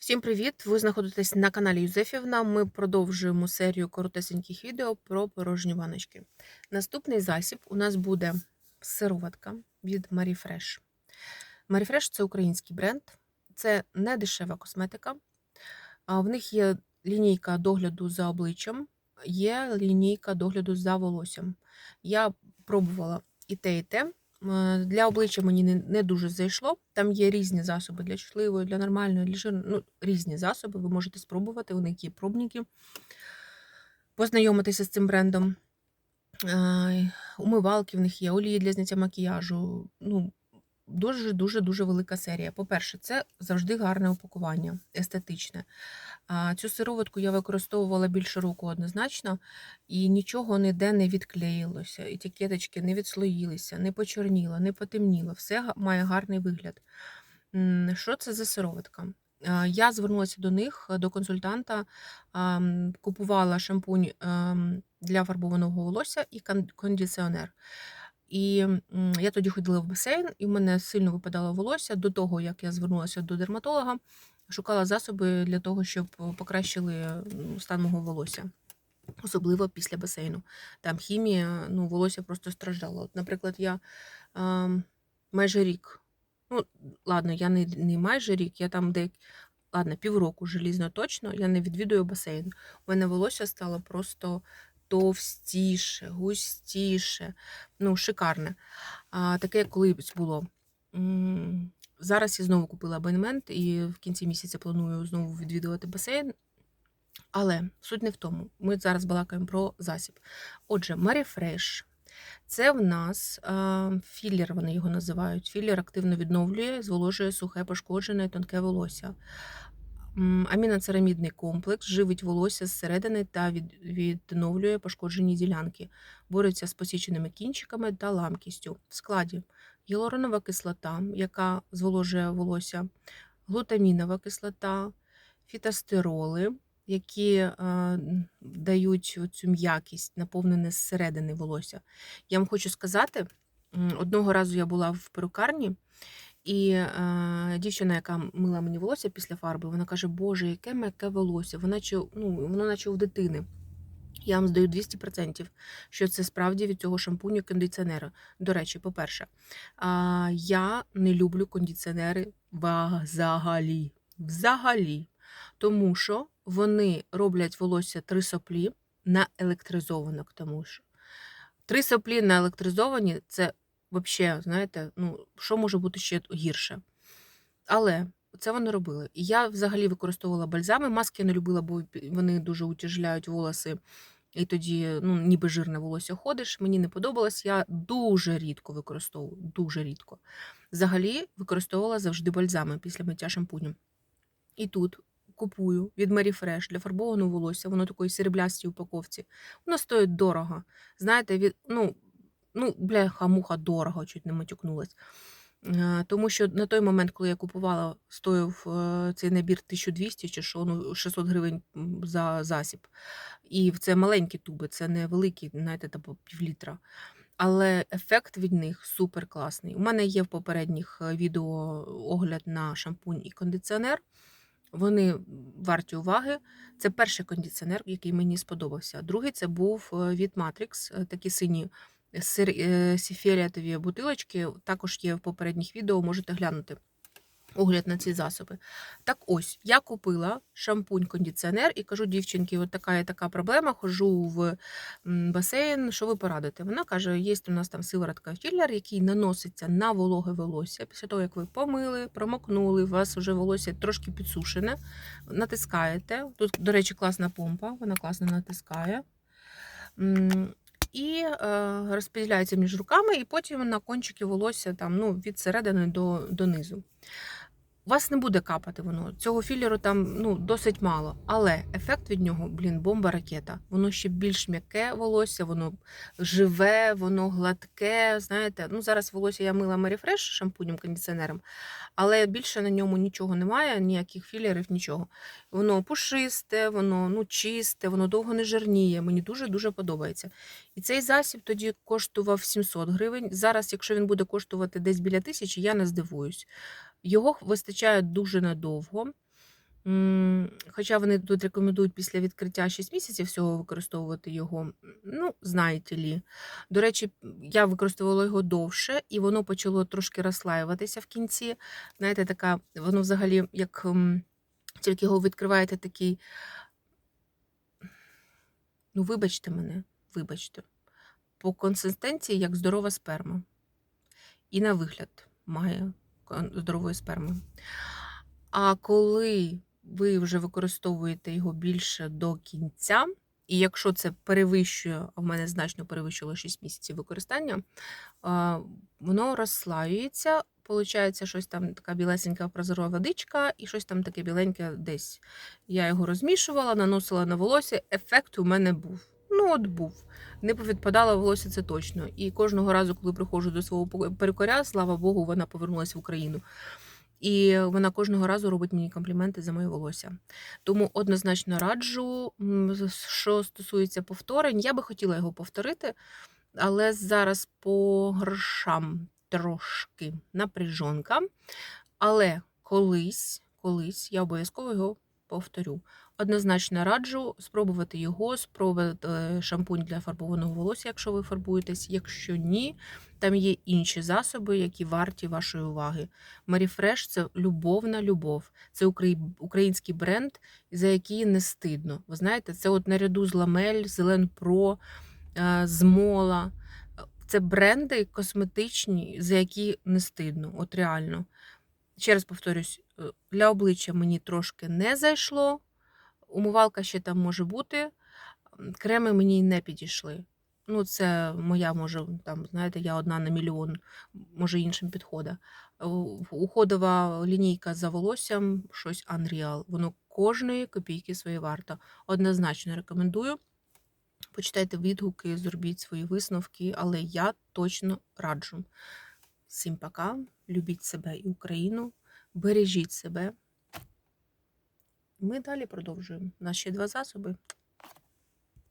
Всім привіт! Ви знаходитесь на каналі Юзефівна. Ми продовжуємо серію коротесеньких відео про порожні ваночки. Наступний засіб у нас буде сироватка від Marifresh. Marifresh – це український бренд, це не дешева косметика. В них є лінійка догляду за обличчям, є лінійка догляду за волоссям. Я пробувала і те, і те. Для обличчя мені не, не дуже зайшло. Там є різні засоби для чутливої, для нормальної, для жирної, ну, різні засоби. Ви можете спробувати, у них є пробники, познайомитися з цим брендом. Умивалки в них є, олії для зняття макіяжу. Ну, дуже дуже велика серія. По-перше, це завжди гарне упакування, естетичне. Цю сироватку я використовувала більше року однозначно, і нічого ніде не відклеїлося, етикеточки не відслоїлися, не почорніло, не потемніло. Все має гарний вигляд. Що це за сироватка? Я звернулася до них, до консультанта, купувала шампунь ем, для фарбованого волосся і кон- кондиціонер. І я тоді ходила в басейн, і в мене сильно випадало волосся до того, як я звернулася до дерматолога, шукала засоби для того, щоб покращили стан мого волосся. Особливо після басейну. Там хімія, ну, волосся просто страждало. От, наприклад, я ем, майже рік, ну, ладно, я не, не майже рік, я там де, ладно, півроку желізно точно, я не відвідую басейн. У мене волосся стало просто товстіше, густіше, ну, шикарне. А, таке колись було. Зараз я знову купила абонемент і в кінці місяця планую знову відвідувати басейн. Але суть не в тому. Ми зараз балакаємо про засіб. Отже, Marifresh – це в нас е, філер, вони його називають. Філер активно відновлює, зволожує сухе, пошкоджене, тонке волосся. Аміноцерамідний комплекс живить волосся зсередини та відновлює пошкоджені ділянки, бореться з посіченими кінчиками та ламкістю. В складі гіалуронова кислота, яка зволожує волосся, глутамінова кислота, фітостероли, які е, дають цю м'якість, наповнене зсередини волосся. Я вам хочу сказати, одного разу я була в перукарні, і е, дівчина, яка мила мені волосся після фарби, вона каже: Боже, яке м'яке волосся, воно наче, ну, воно наче у дитини. Я вам здаю 200%, що це справді від цього шампуню кондиціонера. До речі, по-перше, а, я не люблю кондиціонери взагалі. Взагалі. Тому що вони роблять волосся три соплі на електризовано, тому що. Три соплі на електризовані це взагалі, знаєте, ну, що може бути ще гірше. Але це вони робили. І я взагалі використовувала бальзами. Маски я не любила, бо вони дуже утяжеляють волоси. І тоді, ну, ніби жирне волосся ходиш. Мені не подобалось. Я дуже рідко використовую, дуже рідко. Взагалі використовувала завжди бальзами після миття шампунем. І тут купую від Marifresh для фарбованого волосся, воно такої сереблястій упаковці. Воно стоїть дорого. Знаєте, від, ну, ну, бляха-муха дорого, чуть не матюкнулась. Е, Тому що на той момент, коли я купувала, стоїв е, цей набір 1200 чи що, ну, 600 гривень за засіб. І це маленькі туби, це не великі, знаєте, типу півлітра. Але ефект від них супер класний. У мене є в попередніх е, відео огляд на шампунь і кондиціонер. Вони варті уваги. Це перший кондиціонер, який мені сподобався. Другий це був від Matrix, такі сині сіфіолетові бутилочки. Також є в попередніх відео, можете глянути огляд на ці засоби. Так ось, я купила шампунь-кондиціонер і кажу дівчинки, от така і така проблема, хожу в басейн, що ви порадите? Вона каже, є у нас там сиворотка філер, який наноситься на вологе волосся. Після того, як ви помили, промокнули, у вас вже волосся трошки підсушене, натискаєте. Тут, до речі, класна помпа, вона класно натискає. І е, розподіляється між руками, і потім на кончики волосся там, ну, від середини до, до низу. Вас не буде капати воно. Цього філеру там ну, досить мало. Але ефект від нього, блін, бомба ракета. Воно ще більш м'яке волосся, воно живе, воно гладке. Знаєте, ну зараз волосся я мила Marifresh шампунем, кондиціонером, але більше на ньому нічого немає, ніяких філерів, нічого. Воно пушисте, воно ну, чисте, воно довго не жирніє. Мені дуже-дуже подобається. І цей засіб тоді коштував 700 гривень. Зараз, якщо він буде коштувати десь біля тисячі, я не здивуюсь. Його вистачає дуже надовго. Хоча вони тут рекомендують після відкриття 6 місяців всього використовувати його. Ну, знаєте лі. До речі, я використовувала його довше, і воно почало трошки розслаюватися в кінці. Знаєте, така, воно взагалі, як тільки його відкриваєте, такий. Ну, вибачте мене, вибачте. По консистенції, як здорова сперма. І на вигляд має здорової сперми. А коли ви вже використовуєте його більше до кінця, і якщо це перевищує, а в мене значно перевищило 6 місяців використання, воно розслаюється, Получається, щось там така білесенька прозора водичка, і щось там таке біленьке десь. Я його розмішувала, наносила на волосся. Ефект у мене був. От був. Не повідпадало волосся, це точно. І кожного разу, коли приходжу до свого пе- перукаря, слава Богу, вона повернулася в Україну. І вона кожного разу робить мені компліменти за моє волосся. Тому однозначно раджу, що стосується повторень, я би хотіла його повторити, але зараз по грошам трошки напряжонка. Але колись, колись я обов'язково його повторю. Однозначно раджу спробувати його, спробувати е, шампунь для фарбованого волосся, якщо ви фарбуєтесь. Якщо ні, там є інші засоби, які варті вашої уваги. Marifresh – це любовна любов. Це український бренд, за який не стидно. Ви знаєте, це от наряду з Ламель, Зелен Про, е, з Мола. Це бренди косметичні, за які не стидно. От реально. Ще раз повторюсь, е, для обличчя мені трошки не зайшло. Умивалка ще там може бути. Креми мені не підійшли. Ну, це моя, може, там, знаєте, я одна на мільйон, може, іншим підходить. Уходова лінійка за волоссям, щось Unreal. Воно кожної копійки своє варто. Однозначно рекомендую. Почитайте відгуки, зробіть свої висновки, але я точно раджу. Всім пока, любіть себе і Україну, бережіть себе. Ми далі продовжуємо. Ще два засоби.